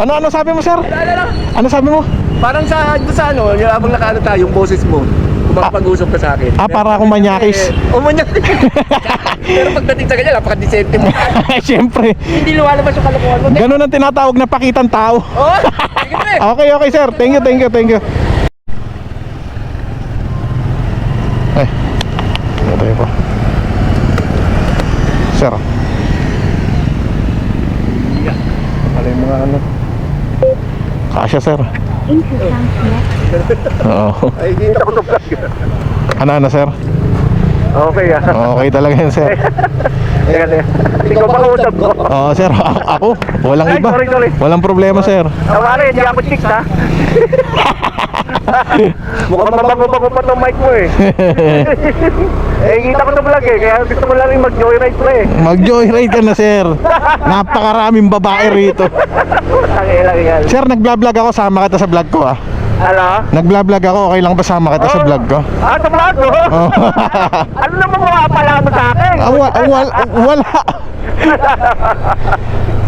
Ano, ano sabi mo, sir? Ano sabi mo? parang sa, doon sa ano, yung habang nakaano tayo, yung boses mo, kung makapag-usap ka sa akin. Ah, para akong manyakis. Eh, oh, manyakis. Pero pagdating sa ganyan, napaka-decente mo. Siyempre. Hindi lumalabas yung kalokohan mo. Ganun ang tinatawag na pakitang tao. Oh, sige pre. Okay, okay, sir. Thank you, thank you, thank you. Ay, ano tayo po? Sir. Ano yung mga ano? Kasya, sir. Oo. Ay, hindi ako to vlog. Ano, ano, sir? Okay ah. Okay talaga yan, sir. Teka, teka. Ikaw ba kausap ko? Oo, sir. A- ako. Walang Ay, iba. sorry, sorry. Walang problema, sir. Tawari, hindi ako chicks ha. Mukhang mabago-bago pa tong mic mo eh. eh, kita ko to vlog eh. Kaya gusto ko lang rin mag-joyride ko eh. Mag-joyride ka na, sir. Napakaraming babae rito. Yan. Sir, nag-vlog ako. Sama kita sa vlog ko, ah. Ano? Nag-vlog ako. Okay lang ba sama kita sa vlog ko? Ah, sa vlog ko? Oh. ano naman mga pala mo sa akin? Ah, wa- wal- wala.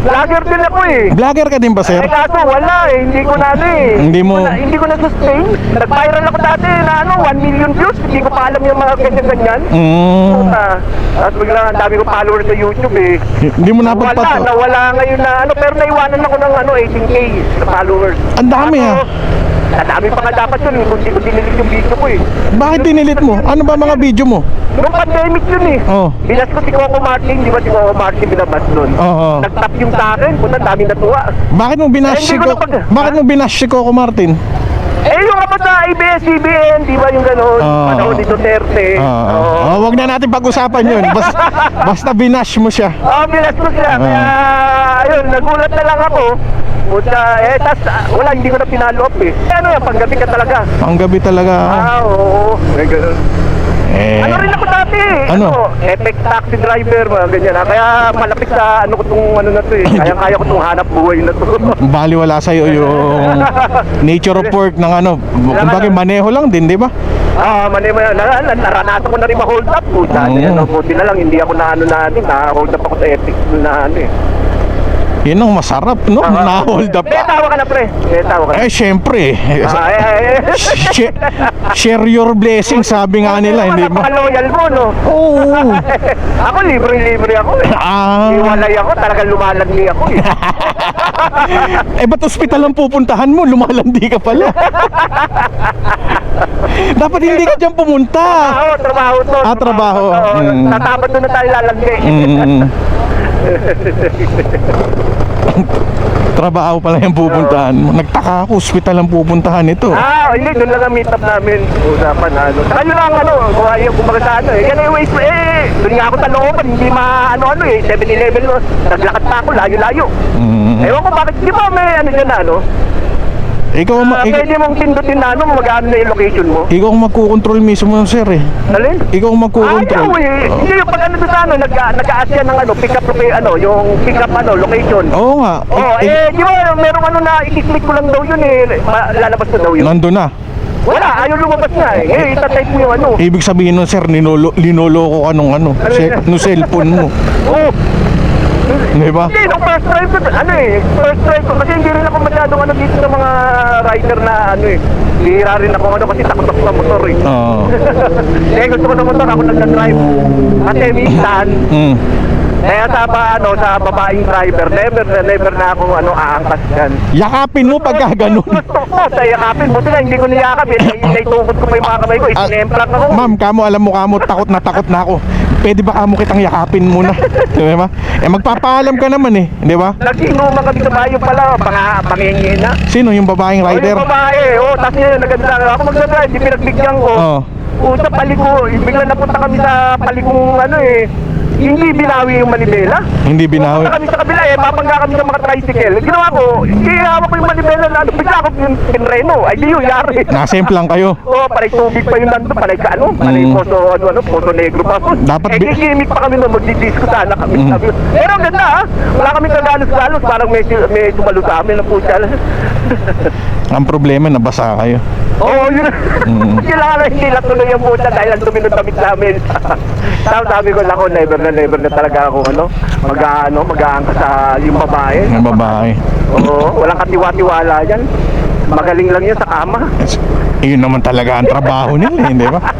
Vlogger din ako eh. Vlogger ka din ba, sir? Eh kaso wala eh, hindi ko na ano eh. Hindi mo- na, hindi ko na sustain. Nag-viral ako dati na ano, 1 million views. Hindi ko pa alam yung mga ganyan-ganyan. Mm, Puta. Tapos biglang ang dami ko followers sa YouTube eh. hindi mo Wala, napagpato. nawala ngayon na ano, pero naiwanan ako ng ano, 18k na followers. Ang dami, Ano, ah. Ang dami pa nga dapat yun, kung di ko dinilig yung video ko eh. Bakit dinilit mo? Ano ba mga video mo? Nung pandemic yun eh. Oh. Bilas ko si Coco Martin, di ba si Coco Martin binabas nun? Oo. Nag-tap yung sa akin, puta, ang daming natuwa. Bakit mo binash Eh, si Coco? Bakit mo binash si Coco Martin? Eh, yung kapag sa ABS-CBN, di ba yung gano'n? Oo. Panahon ni Duterte. Oo. Oo. Oh, wag na natin pag-usapan 'yun. Basta basta binash mo siya. Oo, bilas ko sila. Kaya, ayun, nagulat na lang ako. Puta, eh, tas, ah, wala, hindi ko na pinalo up eh. Ano yan, panggabi ka talaga. Ang gabi talaga. Ah, oo. May ganun. Eh. Ano rin ako dati eh. Ano? Epic taxi driver, mga ganyan. ah. Kaya malapit sa ano ko tong ano na to eh. Kaya kaya ko tong hanap buhay na to. Baliwala sa iyo yung nature of work ng ano. Kumbaga maneho lang din, 'di ba? Ah, mani mo na, na, naranasan ko na rin ma-hold up. Puta, Oo. ano, buti na lang hindi ako na ano na ano, na-hold up ako sa epic na ano eh. Yun ang masarap, no? Na-hold up. May tawa ka na pre. May tawa ka na. Eh, syempre. Ah, eh, eh, eh. Sh- share your blessing, sabi nga nila, hindi ba? Napaka-loyal mo, no? Oo. ako libre-libre ako eh. Ah. Iwalay ako, talagang lumalagni ako eh. Eh, ba't ospital ang pupuntahan mo? Lumalandi ka pala. Dapat hindi ka dyan pumunta. Trabaho, trabaho to. Ah, trabaho. Mm. Tatapat doon na tayo lalagni. Mm. Trabaho pala yung pupuntahan mo. Nagtaka ako, ospital ang pupuntahan ito. Ah, hindi, doon lang ang meet up namin. Usapan ano. Saka yun lang ano, kung ayaw, kumbaga sa ano eh. Yan yung waste, eh, doon nga ako sa looban, hindi ma-ano-ano eh. 7-Eleven, no. naglakad pa ako, layo-layo. Mm. Ewan ko bakit, di ba may ano dyan ano? Ikaw, ang ma- Ah, ik- pwede mong pindutin na ano, mag-ano na yung location mo. ikaw ang magkukontrol mismo, sir eh. Alin? Ikaw ang magkukontrol. Ayaw eh. Hindi yung pag ano doon sa ano, nag, nag-aas yan ng ano, pick up, loca- ano, yung pick up ano, location. Oo nga. Oh, Eh, eh, di ba merong ano na i-click ko lang daw yun eh. Ma- lalabas na daw eh, yun. nandun na. Wala, ayaw lumabas nga eh. Eh, itatype mo yung ano. Ibig sabihin nun, sir, ninolo, linoloko ka nung ano, se- nung cellphone mo. Oo. Di ba? Hindi, nung first drive ko, ano eh, first drive ko, kasi hindi rin ako masyadong ano dito sa mga rider na ano eh. Lihira rin ako ano kasi takot ako sa motor eh. Oo. Eh, gusto ko sa motor, ako nagka-drive. Kasi minsan, Mm. kaya sa ba, ano, sa babaeng driver, never na never na ako ano, aangkas yan. Yakapin mo pagka ganun. Gusto ko, sa yakapin, buti na hindi ko niyakap. Naitukod ko pa yung mga kamay ko, Ah, isinemplang ako. Ma'am, kamo alam mo kamo takot na takot na ako. Pwede ba kamo kitang yakapin muna? Di ba? Eh magpapaalam ka naman eh, di ba? Nag-inuman kami sa bayo pala, pang pangingin na. Sino yung babaeng Oh, rider? yung babae, oh, tapos yun, naganda ako magdadrive, di pinagbigyan ko. Oo. Oh. sa paliko, bigla napunta kami sa palikong ano eh, hindi binawi yung manibela. Hindi binawi. Pupunta kami sa kabila eh, papangga kami sa mga tricycle. Ginawa ko, hihawak ko yung manibela na ano, bigla ako yung pinreno. Ay, di yun, yari. Nasemplang kayo. Oo, oh, panay tubig pa yung nandun, panay ka ano, panay Mm. poso, ano, ano, poso negro pa. Dapat eh, gimmick pa kami na magdidisco sana kami. Mm. Sabi ko, Pero ang ganda ha, wala kami kagalos-galos, parang may, may sumalo sa amin ng pusa. Ang problema, nabasa kayo. Oo, yun. Mm. Kailangan na hindi natuloy ang puta dahil ang dumi ng damit namin. Tapos sabi ko, nako, never na never na talaga ako, ano, mag-ano, mag-aangka sa yung babae. Ng babae. Oo, walang katiwa-tiwala yan. Magaling lang yan sa kama. Yun naman talaga ang trabaho nila, hindi ba?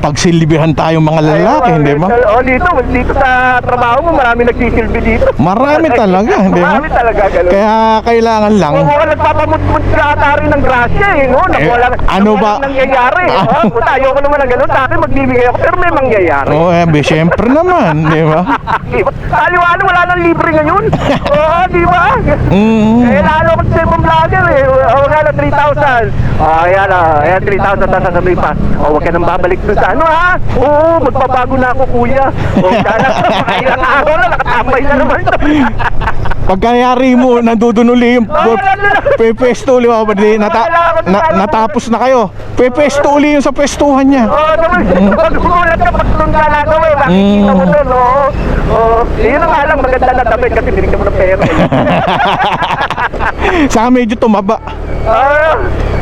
Pagsilbihan tayong mga lalaki, hindi ba? Oo, dito, dito sa trabaho mo, marami nagsisilbi dito. Marami talaga, hindi ba? Marami talaga, ganun. Kaya kailangan lang Oo, mukhang nagpapamutmut sa atari ng grasya eh, no? Eh, wala, ano naku, ba? nangyayari. Ah. Oh, puta, ayoko naman ng ganun. Sa akin, magbibigay ako, pero may mangyayari. Oo, eh, be, syempre naman, di ba? Kaliwala, wala nang libre ngayon. Oo, di ba? Mm. Eh, lalo ko sa ibang vlogger eh. O, nga na, 3,000. Ah, ayan ah, ayan, 3,000 tapos sasabihin pa. O, huwag ka nang babalik doon sa ano ha? Oo, magbabago na ako kuya. O, sana, ilang araw na, nakatambay na naman. Pagkayari mo, nandudunuli yung Oo, lalo na. pepesto uli di, nata, na, natapos na kayo. Pepesto uli yung sa pestuhan niya. Oo, naman. Magugulat ka pag doon ka nagawin. Makikita mo doon, oo. Oo. Yun ang alam, maganda na damit kasi binigyan mo ng pera. eh. Sa akin medyo tumaba. Ah,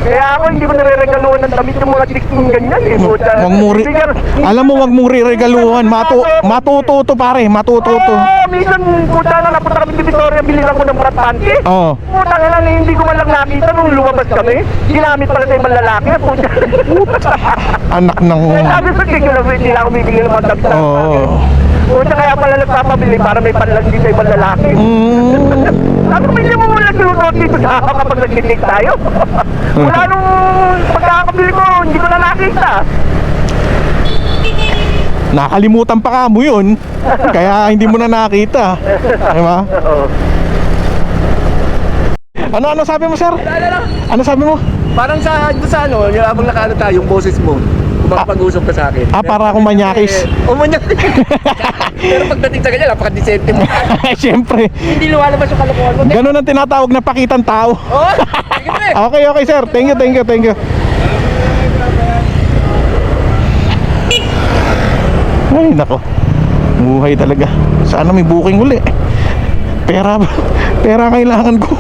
kaya ako hindi ko nare-regaluhan ng damit yung mga chicks mong ganyan eh. Puta. Wag mo ri- alam mo, wag mong riregaluhan. Matu matututo pare, matututo. Oo, minsan puta na napunta kami sa Victoria, bililan ko ng brat panty. Oo. Puta nga lang, hindi ko man lang nakita nung lumabas kami. Ginamit pala sa ibang lalaki. Puta. Anak ng... Eh, sabi ko lang, hindi lang ako bibili ng mga damit sa Oo. akin. Puta, kaya pala nagpapabili para may panlandi sa ibang lalaki. Mm. Sabi ko, hindi mo muna sinunod dito sa akin kapag nag-date tayo. Wala nung pagkakabili ko, hindi ko na nakita. Nakalimutan pa ka mo yun. Kaya hindi mo na nakita. Di ba? Oo. Ano, ano sabi mo, sir? Ano sabi mo? Parang sa, sa ano, yung habang nakaano tayo, yung boses mo, kumapag-usap ka sa akin. Ah, para akong manyakis. Eh, umanyak. Pero pagdating sa ganyan, napaka-decente mo. Siyempre. Hindi lumalabas yung kalokohan mo. Ganun ang tinatawag na pakitang tao. Oh, sige pre. Okay, okay, sir. Thank you, thank you, thank you. Ay, nako. Buhay talaga. Sana may booking uli. Pera ba? Pera kailangan ko.